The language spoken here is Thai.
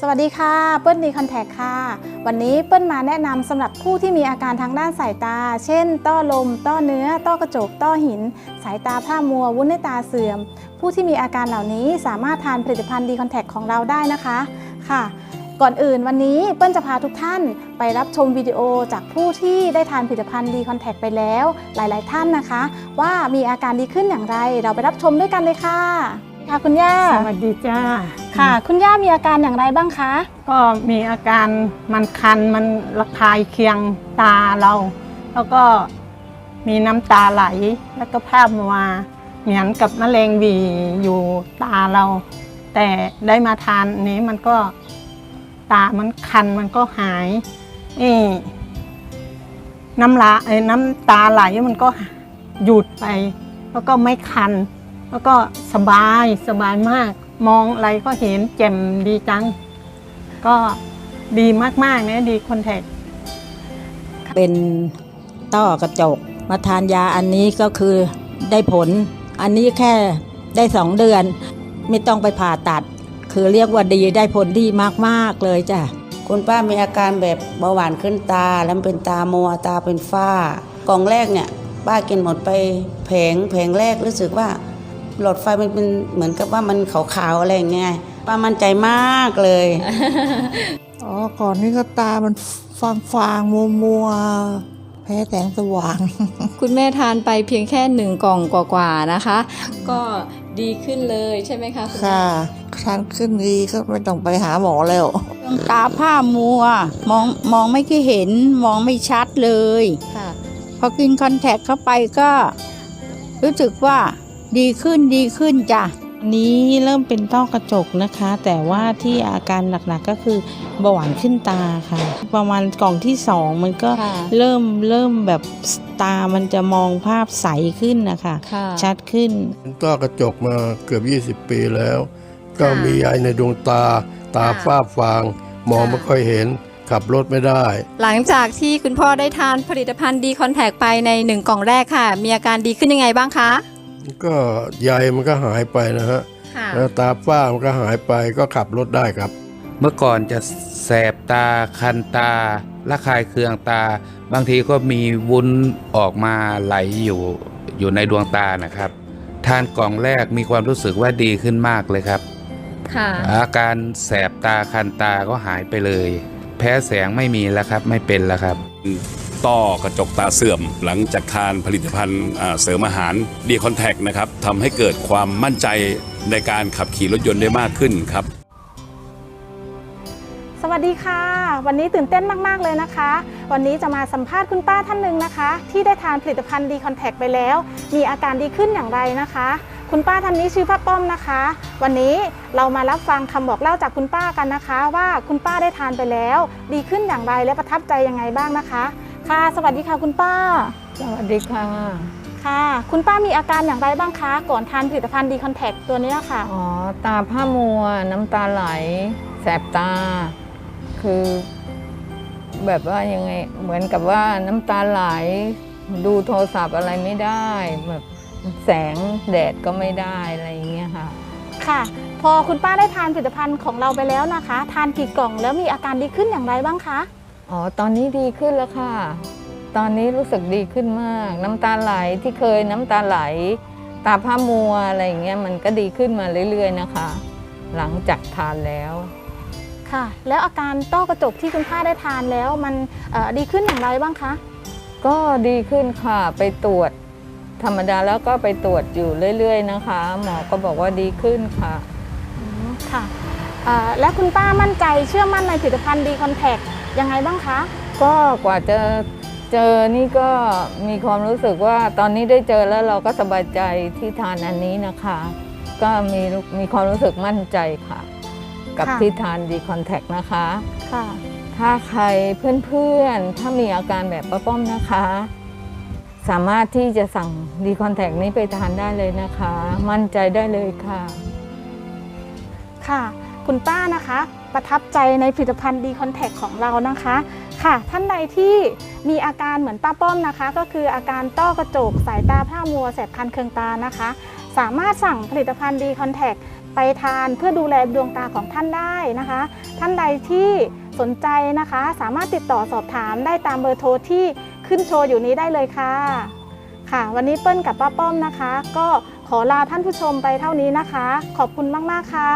สวัสดีค่ะ เปิ้ลดีคอนแทคค่ะ วันนี้เปิ้ลมาแนะนำสำหรับผู้ที่มีอาการทางด้านสายตา เช่น ต้อลม ต้อเนื้อ ต้อกระจก ต้อหิน สายตาพร่ามัว วุ้นในตาเสื่อม ผู้ที่มีอาการเหล่านี้สามารถทานผลิตภัณฑ์ดีคอนแทคของเราได้นะคะค่ะ ก่อนอื่นวันนี้เปิ้ลจะพาทุกท่านไปรับชมวิดีโอจากผู้ที่ได้ทานผลิตภัณฑ์ดีคอนแทคไปแล้ว หลาย ๆ ท่านนะคะ ว่ามีอาการดีขึ้นอย่างไร เราไปรับชมด้วยกันเลยค่ะ ค่ะคุณย่า สวัสดีจ้า ค่ะ คุณย่ามีอาการอย่างไรบ้างคะ ก็มีอาการมันคันมันระคายเคียงตาเรา แล้วก็มีน้ำตาไหลแล้วก็ภาพมัวเหมือนกับมะเร็งหวีอยู่ตาเรา แต่ได้มาทานนี้มันก็ตามันคันมันก็หายนี่น้ำลาเอ้ยน้ำตาไหลมันก็หยุดไป แล้วก็ไม่คัน แล้วก็สบายสบายมาก มองอะไรก็เห็นแจ่มดีจัง ก็ดีมากๆนะดีคอนแทคเป็นต้อกระจกมาทานยาอันนี้ก็คือได้ผล อันนี้แค่ได้สองเดือน ไม่ต้องไปผ่าตัด คือเรียกว่าดีได้ผลดีมากๆเลยจ้ะคุณป้ามีอาการแบบเบาหวานขึ้นตาแล้วเป็นตามัวตาเป็นฝ้ากล่องแรกเนี่ย ป้ากินหมดไปแผงแผงแรกรู้สึกว่า หลอดไฟมันเป็นเหมือนกับว่ามันขาวๆอะไรอย่างเงี้ยป้ามั่นใจมากเลย อ๋อ ก่อนนี้ก็ตามันฟางฟางมัวมัวๆแพ้แสงสว่าง คุณแม่ทานไปเพียงแค่หนึ่งกล่องกว่าๆนะคะ ก็ดีขึ้นเลยใช่ไหมคะคุณแม่ค่ะ ทานขึ้นดีก็ไม่ต้องไปหาหมอแล้วตาผ้ามัว มองมองไม่ค่อยเห็นมองไม่ชัดเลย ค่ะ พอกินคอนแทคเข้าไปก็ รู้สึกว่า ดีขึ้นดีขึ้นจ้ะอันนี้เริ่มเป็นต้อกระจกนะคะ แต่ว่าที่อาการหนักๆก็คือเบาหวานขึ้นตาค่ะ ประมาณกล่องที่สองมันก็ค่ะเริ่มเริ่มแบบตามันจะมองภาพใสขึ้นนะคะค่ะชัดขึ้นเป็นต้อกระจกมาเกือบ 20 ปีแล้ว ก็ค่ะมีใยในดวงตา ตาค่ะฝ้าฟาง มองค่ะไม่ค่อยเห็นขับรถไม่ได้ หลังจากที่คุณพ่อได้ทานผลิตภัณฑ์ดีคอนแทคไปในหนึ่งกล่องแรกค่ะ มีอาการดีขึ้นยังไงบ้างคะ ก็ใยมันก็หายไปนะฮะค่ะแล้วตาฝ้ามันก็หายไปก็ขับรถได้ครับ เมื่อก่อนจะแสบตาคันตาระคายเคืองตา บางทีก็มีวุ้นออกมาไหลอยู่อยู่ในดวงตานะครับ ทานกล่องแรกมีความรู้สึกว่าดีขึ้นมากเลยครับค่ะอาการแสบตาคันตาก็หายไปเลย แพ้แสงไม่มีแล้วครับ ไม่เป็นแล้วครับ ต้อกระจกตาเสื่อม หลังจากทานผลิตภัณฑ์เสริมอาหารดีคอนแทคนะครับทำให้เกิดความมั่นใจในการขับขี่รถยนต์ได้มากขึ้นครับ สวัสดีค่ะ วันนี้ตื่นเต้นมาก ๆ เลยนะคะ วันนี้จะมาสัมภาษณ์คุณป้าท่านหนึ่งนะคะ ที่ได้ทานผลิตภัณฑ์ดีคอนแทคไปแล้ว มีอาการดีขึ้นอย่างไรนะคะ คุณป้าท่านนี้ชื่อป้าป้อมนะคะ วันนี้เรามารับฟังคำบอกเล่าจากคุณป้ากันนะคะ ว่าคุณป้าได้ทานไปแล้ว ดีขึ้นอย่างไรและประทับใจยังไงบ้างนะคะ ค่ะ สวัสดีค่ะคุณป้า สวัสดีค่ะ ค่ะ คุณป้ามีอาการอย่างไรบ้างคะ ก่อนทานผลิตภัณฑ์ดีคอนแทคตัวนี้ค่ะ อ๋อ ตาผ้ามัว น้ำตาไหล แสบตา คือ แบบว่ายังไง เหมือนกับว่าน้ำตาไหล ดูโทรศัพท์อะไรไม่ได้ แบบแสงแดดก็ไม่ได้อะไรอย่างเงี้ยค่ะ ค่ะ พอคุณป้าได้ทานผลิตภัณฑ์ของเราไปแล้วนะคะ ทานกี่กล่องแล้วมีอาการดีขึ้นอย่างไรบ้างคะ อ๋อ ตอนนี้ดีขึ้นแล้วค่ะ ตอนนี้รู้สึกดีขึ้นมาก น้ำตาไหลที่เคยน้ำตาไหล ตาผ้ามัวอะไรอย่างเงี้ยมันก็ดีขึ้นมาเรื่อยๆนะคะ หลังจากทานแล้วค่ะ แล้วอาการต้อกระจกที่คุณป้าได้ทานแล้วมันเอ่อดีขึ้นอย่างไรบ้างคะ ก็ดีขึ้นค่ะไปตรวจ ธรรมดาแล้วก็ไปตรวจอยู่เรื่อย ๆ นะคะ หมอก็บอกว่าดีขึ้นค่ะอืมค่ะเอ่อและคุณป้ามั่นใจเชื่อมั่นในผลิตภัณฑ์ดีคอนแทค ยังไงบ้างคะ ก็กว่าจะเจอนี่ก็มีความรู้สึกว่าตอนนี้ได้เจอแล้วเราก็สบายใจที่ทานอันนี้นะคะ ก็มีมีความรู้สึกมั่นใจค่ะ กับค่ะ ที่ทานดีคอนแทคนะคะ ค่ะ ถ้าใครเพื่อนๆ ถ้ามีอาการแบบป้าป้อมนะคะ สามารถที่จะสั่งดีคอนแทคนี้ไปทานได้เลยนะคะ มั่นใจได้เลยค่ะ ค่ะ คุณป้านะคะ ประทับใจในผลิตภัณฑ์ดีคอนแทคของเรานะคะ ค่ะ ท่านใดที่มีอาการเหมือนป้าป้อมนะคะ ก็คืออาการต้อกระจกสายตาพร่ามัวแสบคันเคืองตานะคะ สามารถสั่งผลิตภัณฑ์ดีคอนแทคไปทานเพื่อดูแลดวงตาของท่านได้นะคะ ท่านใดที่สนใจนะคะ สามารถติดต่อสอบถามได้ตามเบอร์โทรที่ขึ้นโชว์อยู่นี้ได้เลยค่ะ ค่ะ วันนี้เปิ้ลกับป้าป้อมนะคะ ก็ขอลาท่านผู้ชมไปเท่านี้นะคะ ขอบคุณมาก ๆ ค่ะ